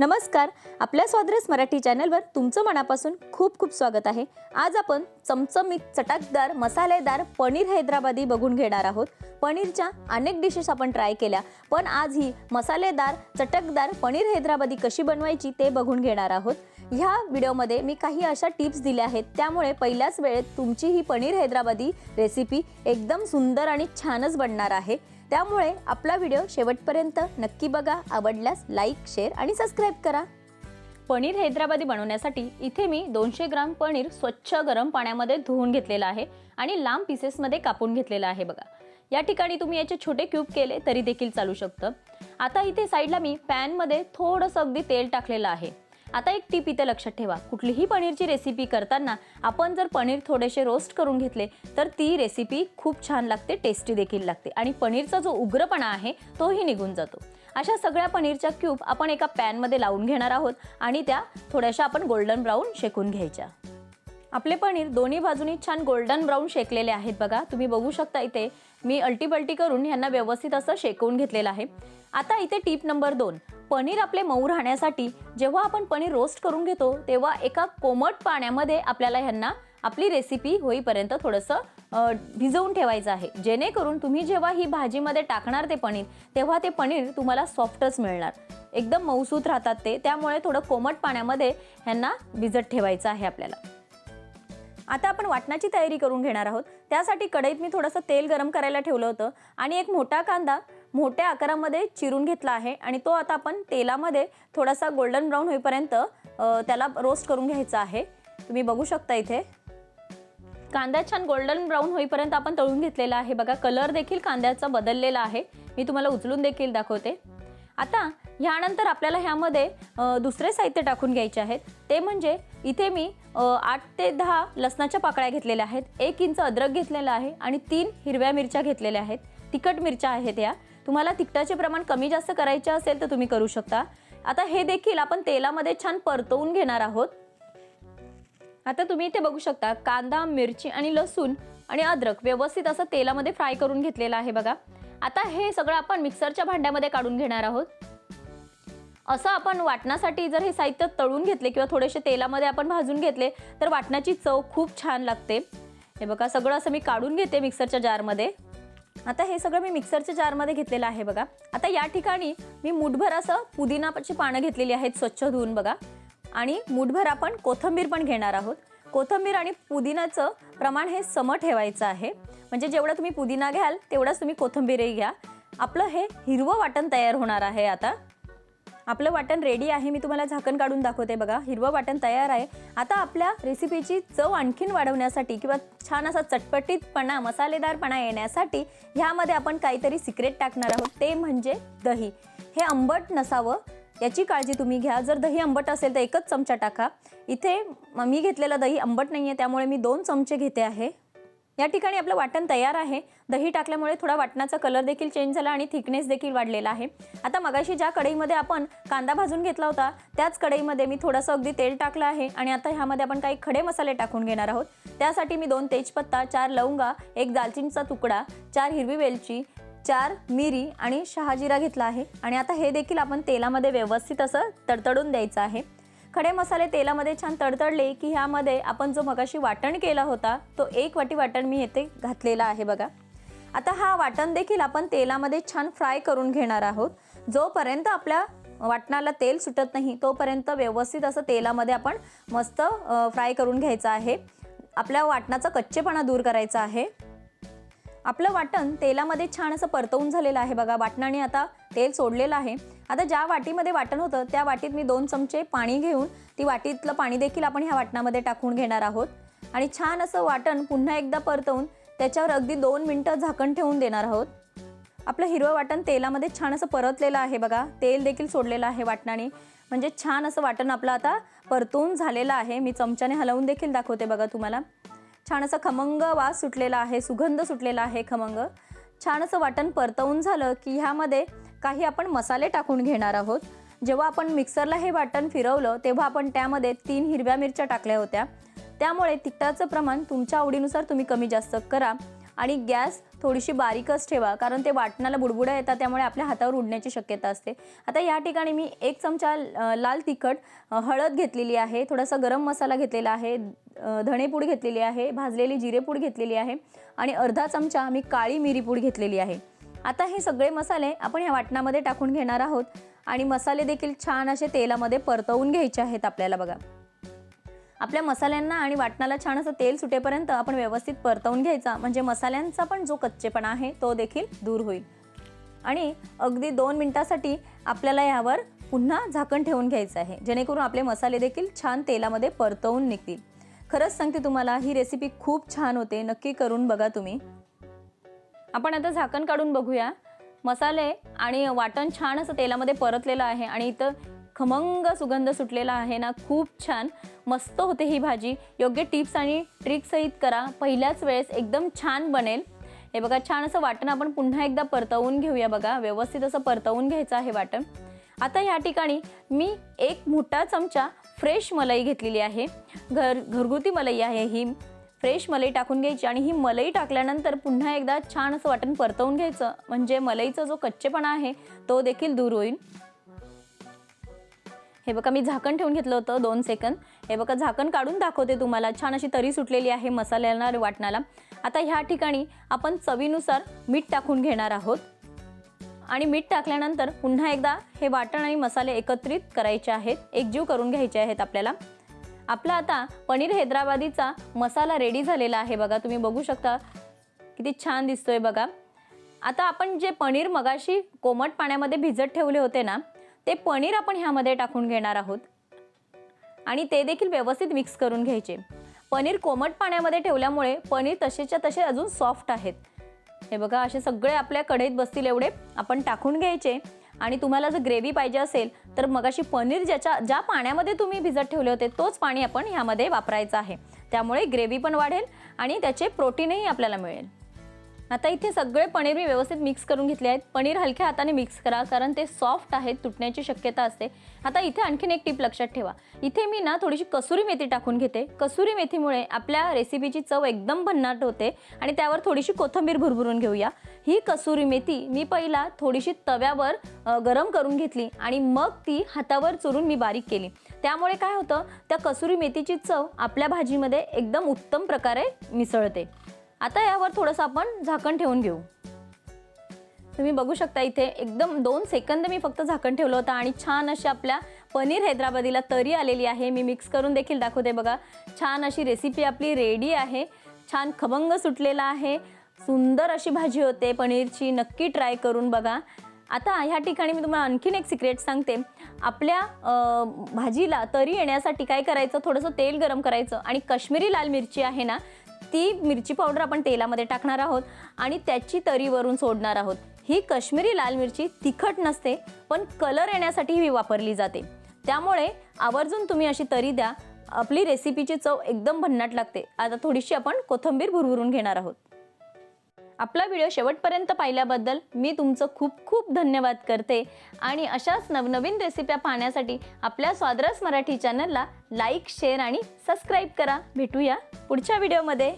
नमस्कार. आपल्या स्वाद्रस मराठी चॅनलवर तुमचं मनापासून खूप खूप स्वागत आहे. आज आपण चमचमीत चटकदार मसालेदार पनीर हैदराबादी बघून घेणार आहोत. पनीरच्या अनेक डिशेस आपण ट्राय केल्या. पण आज ही मसालेदार चटकदार पनीर हैदराबादी कशी बनवायची ते बघून घेणार आहोत. ह्या व्हिडिओमध्ये मी काही अशा टिप्स दिल्या आहेत. त्यामुळे पहिल्याच वेळेत तुमची ही पनीर हैदराबादी रेसिपी एकदम सुंदर आणि छानच बनणार आहे. त्यामुळे आपला व्हिडिओ शेवटपर्यंत नक्की बघा आवडल्यास लाईक शेअर आणि सबस्क्राईब करा. पनीर हैदराबादी बनवण्यासाठी इथे मी दोनशे ग्राम पनीर स्वच्छ गरम पाण्यामध्ये धुवून घेतलेलं आहे आणि लांब पीसेसमध्ये कापून घेतलेलं आहे बघा. या ठिकाणी तुम्ही याचे छोटे क्यूब केले तरी देखील चालू शकतं. आता इथे साईडला मी पॅनमध्ये थोडंसं अगदी तेल टाकलेलं आहे. आता एक टीप इथे लक्षात ठेवा. कुठलीही पनीरची रेसिपी करताना आपण जर पनीर थोडेसे रोस्ट करून घेतले तर ती रेसिपी खूप छान लागते टेस्टी देखील लागते आणि पनीरचा जो उग्रपणा आहे तोही निघून जातो. अशा सगळ्या पनीरच्या क्यूब आपण एका पॅनमध्ये लावून घेणार आहोत आणि त्या थोड्याशा आपण गोल्डन ब्राऊन शेकून घ्यायच्या. आपले पनीर दोन्ही बाजूनी छान गोल्डन ब्राऊन शेकलेले आहेत बघा. तुम्ही बघू शकता इथे मी अल्टीपल्टी करून ह्यांना व्यवस्थित असं शेकवून घेतलेलं आहे. आता इथे टीप नंबर दोन. पनीर आपले मऊ राहण्यासाठी जेव्हा आपण पनीर रोस्ट करून घेतो तेव्हा एका कोमट पाण्यामध्ये आपल्याला ह्यांना आपली रेसिपी होईपर्यंत थोडंसं भिजवून ठेवायचं आहे. जेणेकरून तुम्ही जेव्हा ही भाजीमध्ये टाकणार ते पनीर तेव्हा ते पनीर तुम्हाला सॉफ्टच मिळणार. एकदम मऊसूत राहतात ते त्यामुळे थोडं कोमट पाण्यामध्ये ह्यांना भिजत ठेवायचं आहे आपल्याला. आता आपण वाटणाची तयारी करून घेणार आहोत. त्यासाठी कढईत मी थोडंसं तेल गरम करायला ठेवलं होतं आणि एक मोठा कांदा मोठ्या आकारामध्ये चिरून घेतला आहे आणि तो आता आपण तेलामध्ये थोडासा गोल्डन ब्राऊन होईपर्यंत त्याला रोस्ट करून घ्यायचा आहे. तुम्ही बघू शकता इथे. कांदा छान गोल्डन ब्राऊन होईपर्यंत आपण तळून घेतलेला आहे. बघा कलर देखील कांद्याचा बदललेला आहे. मी तुम्हाला उचलून देखील दाखवते. आता ह्यानंतर आपल्याला ह्यामध्ये दुसरे साहित्य टाकून घ्यायचे आहेत. ते म्हणजे इथे मी आठ ते दहा लसणाच्या पाकळ्या घेतलेल्या आहेत. एक इंच अद्रक घेतलेला आहे आणि तीन हिरव्या मिरच्या घेतलेल्या आहेत. तिखट मिरच्या आहेत या. तुम्हाला तिखटाचे प्रमाण कमी जास्त करायचे असेल तर तुम्ही करू शकता. आता हे देखील आपण तेलामध्ये छान परतवून घेणार आहोत. आता तुम्ही इथे बघू शकता कांदा मिरची आणि लसूण आणि अद्रक व्यवस्थित असं तेलामध्ये फ्राय करून घेतलेलं आहे बघा. आता हे सगळं आपण मिक्सरच्या भांड्यामध्ये काढून घेणार आहोत. असं आपण वाटण्यासाठी जर हे साहित्य तळून घेतले किंवा थोडेसे तेलामध्ये आपण भाजून घेतले तर वाटण्याची चव खूप छान लागते. हे बघा सगळं असं मी काढून घेते मिक्सरच्या जारमध्ये. आता हे सगळं मी मिक्सरच्या जारमध्ये घेतलेलं आहे बघा. आता या ठिकाणी मी मुठभर असं पुदिनाची पानं घेतलेली आहेत स्वच्छ धुवून बघा. आणि मुठभर आपण कोथंबीर पण घेणार आहोत. कोथंबीर आणि पुदिनाचं प्रमाण हे सम ठेवायचं आहे. म्हणजे जेवढं तुम्ही पुदिना घ्याल तेवढंच तुम्ही कोथंबीरही घ्या. आपलं हे हिरवं वाटण तयार होणार आहे आता. आपलं वाटण रेडी आहे मी तुम्हाला झाकण काढून दाखवते बघा. हिरवं वाटण तयार आहे. आता आपल्या रेसिपीची चव आणखीन वाढवण्यासाठी किंवा छान असा चटपटीतपणा मसालेदारपणा येण्यासाठी ह्यामध्ये आपण काहीतरी सिक्रेट टाकणार आहोत. ते म्हणजे दही. हे आंबट नसावं. याची काळजी तुम्ही घ्या. जर दही आंबट असेल तर एकच चमचा टाका. इथे मी घेतलेलं दही आंबट नाही आहे त्यामुळे मी दोन चमचे घेते आहे. या ठिकाणी आपलं वाटण तयार आहे. दही टाकल्यामुळे थोडा वाटणाचा कलर देखील चेंज झाला आणि थिकनेस देखील वाढलेला आहे. आता मगाशी ज्या कढईमध्ये आपण कांदा भाजून घेतला होता त्याच कढईमध्ये मी थोडंसं अगदी तेल टाकलं आहे आणि आता ह्यामध्ये आपण काही खडे मसाले टाकून घेणार आहोत. त्यासाठी मी दोन तेजपत्ता चार लवंगा एक दालचिनीचा तुकडा चार हिरवी वेलची चार मिरी आणि शहाजिरा घेतला आहे. आणि आता हे देखील आपण तेलामध्ये व्यवस्थित असं तडतडून द्यायचं आहे. खडे मसाले तेलामध्ये छान तडतडले की ह्यामध्ये आपण जो मगाशी वाटण केला होता तो एक वाटी वाटण मी येथे घातलेला आहे बघा. आता हा वाटण देखील आपण तेलामध्ये छान फ्राय करून घेणार आहोत. जोपर्यंत आपल्या वाटणाला तेल सुटत नाही तोपर्यंत व्यवस्थित असं तेलामध्ये आपण मस्त फ्राय करून घ्यायचं आहे. आपल्या वाटणाचा कच्चेपणा दूर करायचा आहे. आपलं वाटण तेलामध्ये छान असं परतवून झालेलं आहे. बघा वाटणाने आता तेल सोडलेलं आहे. आता ज्या वाटीमध्ये वाटण होतं त्या वाटीत मी दोन चमचे पाणी घेऊन ती वाटीतलं पाणी देखील आपण ह्या वाटणामध्ये टाकून घेणार आहोत. आणि छान असं वाटण पुन्हा एकदा परतवून त्याच्यावर अगदी दोन मिनटं झाकण ठेवून देणार आहोत. आपलं हिरवं वाटण तेलामध्ये छान असं परतलेलं आहे बघा. तेल देखील सोडलेलं आहे वाटणाने. म्हणजे छान असं वाटण आपलं आता परतून झालेलं आहे. मी चमच्याने हलवून देखील दाखवते बघा तुम्हाला. छान असा खमंग वास सुटलेला आहे सुगंध सुटलेला आहे खमंग. छान असं वाटण परतवून झालं की ह्यामध्ये काही आपण मसाले टाकून घेणार आहोत. जेव्हा आपण मिक्सरला हे वाटण फिरवलं तेव्हा आपण त्यामध्ये तीन हिरव्या मिरच्या टाकल्या होत्या. त्यामुळे तिखटाचं प्रमाण तुमच्या आवडीनुसार तुम्ही कमी जास्त करा. आणि गॅस थोडीशी बारीकच ठेवा कारण ते वाटणाला बुडबुड्या येतात त्यामुळे आपल्या हातावर उडण्याची शक्यता असते. आता या ठिकाणी मी एक चमचा लाल तिखट हळद घेतलेली आहे थोडासा गरम मसाला घेतलेला आहे धणेपूड घेतलेली आहे भाजलेली जिरेपूड घेतलेली आहे आणि अर्धा चमचा मी काळी मिरीपूड घेतलेली आहे. आता हे सगळे मसाले आपण ह्या वाटणामध्ये टाकून घेणार आहोत आणि मसाले देखील छान असे तेलामध्ये परतवून घ्यायचे आहेत आपल्याला बघा. आपल्या मसाल्यांना आणि वाटणाला छान असं तेल सुटेपर्यंत आपण व्यवस्थित परतवून घ्यायचा. म्हणजे मसाल्यांचा पण जो कच्चेपणा आहे तो देखील दूर होईल. आणि अगदी दोन मिनटासाठी आपल्याला यावर पुन्हा झाकण ठेवून घ्यायचं आहे. जेणेकरून आपले मसाले देखील छान तेलामध्ये परतवून निघतील. खरंच सांगते तुम्हाला ही रेसिपी खूप छान होते. नक्की करून बघा तुम्ही. आपण आता झाकण काढून बघूया. मसाले आणि वाटण छान असं तेलामध्ये परतलेलं आहे आणि इथं खमंग सुगंध सुटलेला आहे ना खूप छान. मस्त होते ही भाजी. योग्य टिप्स आणि ट्रिक्सहित करा. पहिल्याच वेळेस एकदम छान बनेल. हे बघा छान असं वाटण आपण पुन्हा एकदा परतवून घेऊया बघा. व्यवस्थित असं परतवून घ्यायचं आहे वाटण. आता ह्या ठिकाणी मी एक मोठा चमचा फ्रेश मलाई घेतलेली आहे. घर घरगुती मलाई आहे ही. फ्रेश मलाई टाकून घ्यायची आणि ही मलाई टाकल्यानंतर पुन्हा एकदा छान असं वाटण परतवून घ्यायचं. म्हणजे मलईचा जो कच्चेपणा आहे तो देखील दूर होईल. हे बघा मी झाकण ठेवून घेतलं होतं दोन सेकंद. हे बघा झाकण काढून दाखवते तुम्हाला. छान अशी तरी सुटलेली आहे मसाल्याला वाटणाला. आता ह्या ठिकाणी आपण चवीनुसार मीठ टाकून घेणार आहोत. आणि मीठ टाकल्यानंतर पुन्हा एकदा हे वाटण आणि मसाले एकत्रित करायचे आहेत. एकजीव करून घ्यायचे आहेत आपल्याला. आपला आता पनीर हैदराबादीचा मसाला रेडी झालेला आहे बघा. तुम्ही बघू शकता. किती छान दिसतोय बघा. आता आपण जे पनीर मगाशी कोमट पाण्यामध्ये भिजत ठेवले होते ना ते पनीर आपण ह्यामध्ये टाकून घेणार आहोत. आणि ते देखील व्यवस्थित मिक्स करून घ्यायचे. पनीर कोमट पाण्यामध्ये ठेवल्यामुळे पनीर तसेच्या तसे अजून सॉफ्ट आहेत. हे बघा असे सगळे आपल्या कढईत बसतील एवढे आपण टाकून घ्यायचे. आणि तुम्हाला जर ग्रेव्ही पाहिजे असेल तर मगाशी पनीर ज्याच्या ज्या पाण्यामध्ये तुम्ही भिजत ठेवले होते तोच पाणी आपण ह्यामध्ये वापरायचं आहे. त्यामुळे ग्रेव्ही पण वाढेल आणि त्याचे प्रोटीनही आपल्याला मिळेल. आता इथे सगळे पनीर मी व्यवस्थित मिक्स करून घेतले आहेत. पनीर हलक्या हाताने मिक्स करा कारण ते सॉफ्ट आहेत तुटण्याची शक्यता असते. आता इथे आणखीन एक टीप लक्षात ठेवा. इथे मी ना थोडीशी कसुरी मेथी टाकून घेते. कसुरी मेथीमुळे आपल्या रेसिपीची चव एकदम भन्नाट होते आणि त्यावर थोडीशी कोथिंबीर भुरभुरून घेऊया. ही कसुरी मेथी मी पहिला थोडीशी तव्यावर गरम करून घेतली आणि मग ती हातावर चुरून मी बारीक केली. त्यामुळे काय होतं? त्या कसुरी मेथीची चव आपल्या भाजीमध्ये एकदम उत्तम प्रकारे मिसळते. आता यावर थोडंसं आपण झाकण ठेवून घेऊ. तुम्ही बघू शकता इथे एकदम दोन सेकंद मी फक्त झाकण ठेवलं होतं आणि छान अशी आपल्या पनीर हैदराबादीला तरी आलेली आहे. मी मिक्स करून देखील दाखवते बघा. छान अशी रेसिपी आपली रेडी आहे. छान खमंग सुटलेला आहे. सुंदर अशी भाजी होते पनीरची. नक्की ट्राय करून बघा. आता ह्या ठिकाणी मी तुम्हाला आणखीन एक सिक्रेट सांगते. आपल्या भाजीला तरी येण्यासाठी काय करायचं? थोडंसं तेल गरम करायचं. आणि काश्मीरी लाल मिरची आहे ना ती मिरची पावडर आपण तेलामध्ये टाकणार आहोत आणि त्याची तरीवरून सोडणार आहोत. ही काश्मीरी लाल मिरची तिखट नसते पण कलर येण्यासाठी ही वापरली जाते. त्यामुळे आवर्जून तुम्ही अशी तरी द्या. आपली रेसिपीची चव एकदम भन्नाट लागते. आता थोडीशी आपण कोथिंबीर भुरभुरून घेणार आहोत. आपला व्हिडिओ शेवटपर्यंत पाहिल्याबद्दल मी तुमचं खूप खूप धन्यवाद करते. आणि अशाच नवनवीन रेसिप्या पाहण्यासाठी आपल्या स्वादरस मराठी चॅनलला लाईक शेअर आणि सबस्क्राईब करा. भेटूया पुढच्या व्हिडिओमध्ये